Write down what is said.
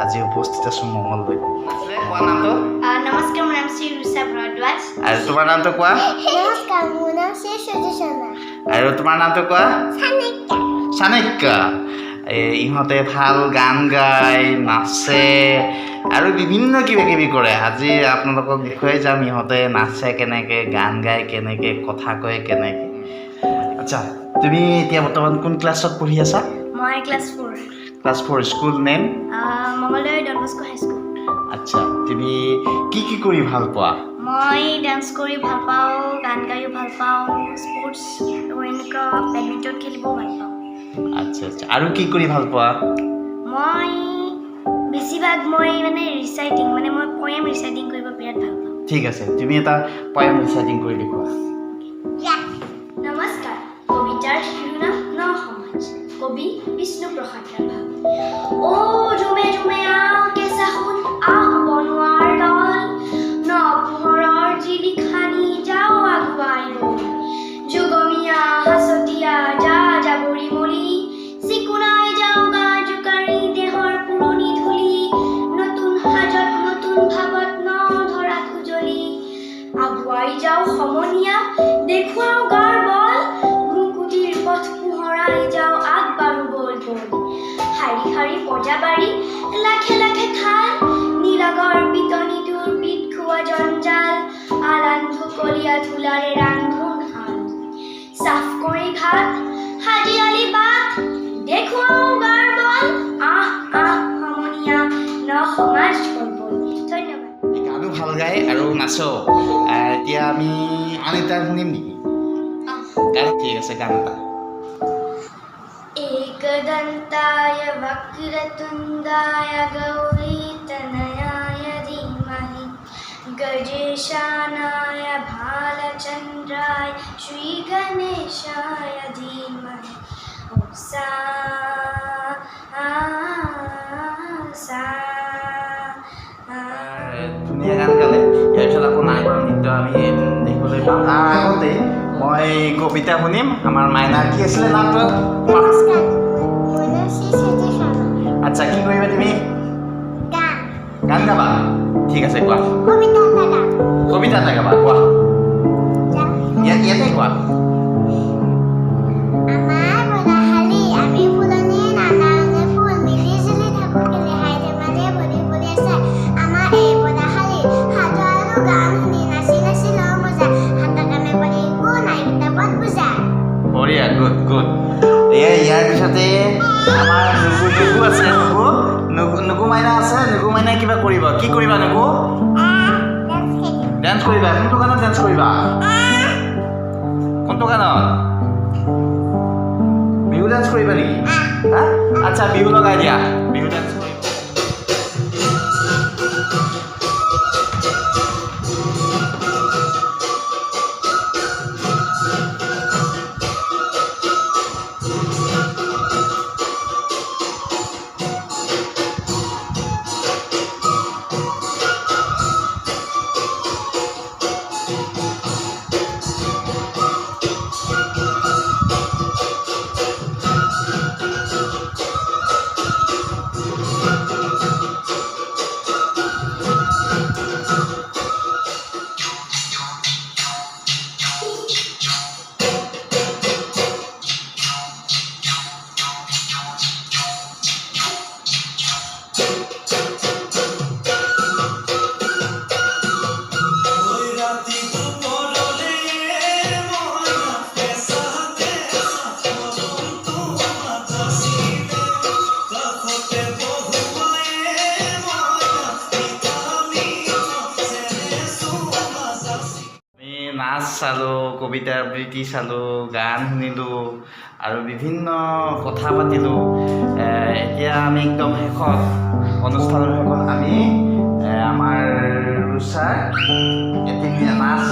আজি উপস্থিত আছোঁ মঙলদৈত কোৱা নামটো? নমস্কাৰ মোৰ নাম শ্ৰী ৰুচা ভৰদ্বাজ। আৰু তোমাৰ নামটো কোৱা? নমস্কাৰ মোৰ নাম শ্ৰী সুজি শৰ্মা। আৰু তোমাৰ নামটো কোৱা? চানিকা ইহঁতে ভালো গান গায় নাচে আৰু বিভিন্ন কিবা কিবি কৰে। আজি আপোনালোকক দেখুৱাই যাম ইহঁতে নাচে কেনেকৈ গান গায় কেনেকৈ কথা কয় কেনেকৈ। আচ্ছা তুমি এতিয়া বৰ্তমান কোন ক্লাছত পঢ়ি আছা? মই class four. Class four school name Mangaldai Don Bosco high school আচ্ছা তুমি কি কি কৰি ভাল পোৱা? মই ডান্স কৰি ভাল পাওঁ গান গায়ো ভাল পাওঁ স্পৰ্টছ এনেকুৱা বেডমিণ্টন খেলিবও ভাল পাওঁ। আচ্ছা আচ্ছা আৰু কি কৰি ভাল পোৱা? মই বেছিভাগ মই মানে ৰিচাইটিং মানে মই পয়েম ৰিচাইটিং কৰিব বিৰাট ভাল পাওঁ। ঠিক আছে তুমি এটা পয়েম ৰিচাইটিং কৰি দেখুওৱা। নমস্কাৰ কবিতাৰ কবি বিষ্ণুপ্ৰসাদ ৰাভা। অ' খাল নীলাগৰ পিটনিটোৰ পিঠ জঞ্জাল আলান ঢুকলীয়া ধূলাৰে ৰান্ধোন শাল চাফ কৰি ঘাট বাট দেখুৱাওঁ গাৰ বল আহ আহ ধন্যবাদ। গানো ভালো গায় আৰু নাচো। এতিয়া আমি আন এটা শুনিম নেকি ঠিক আছে গান এটা। एकदन्ताय वक्रतुण्डाय गौरीतनयाय धीमहि गजेशानाय भालचन्द्राय श्रीगणेशाय धीमहि ॐ सा आ, सा आ। ধুনীয়া গান গালে ইয়াৰ পিছত আকৌ নাইকৰ নৃত্য আমি দেখিবলৈ পাম তাৰ আগতে মই কবিতা শুনিম আমাৰ মাইনাৰ কি আছিলে নামটো আচ্ছা কি কৰিবা তুমি? গান। গান গাবা? ঠিক আছে কোৱা। কবিতা এটা গান কবিতা এটা গাবা কোৱা। ইয়াত ইয়াতে কোৱা। কি কৰিবা নুগু ডান্স কৰিবা, কোনটো গানত ডান্স কৰিবা? কোনটো গানত? বিহু ডান্স কৰিবা নেকি? আচ্ছা বিহু লগাই দিয়া। নাচ চালোঁ, কবিতা আবৃত্তি চালোঁ, গান শুনিলোঁ আৰু বিভিন্ন কথা পাতিলোঁ। এতিয়া আমি একদম শেষত, অনুষ্ঠানৰ শেষত আমি আমাৰ ৰুচাৰ এটি নাচ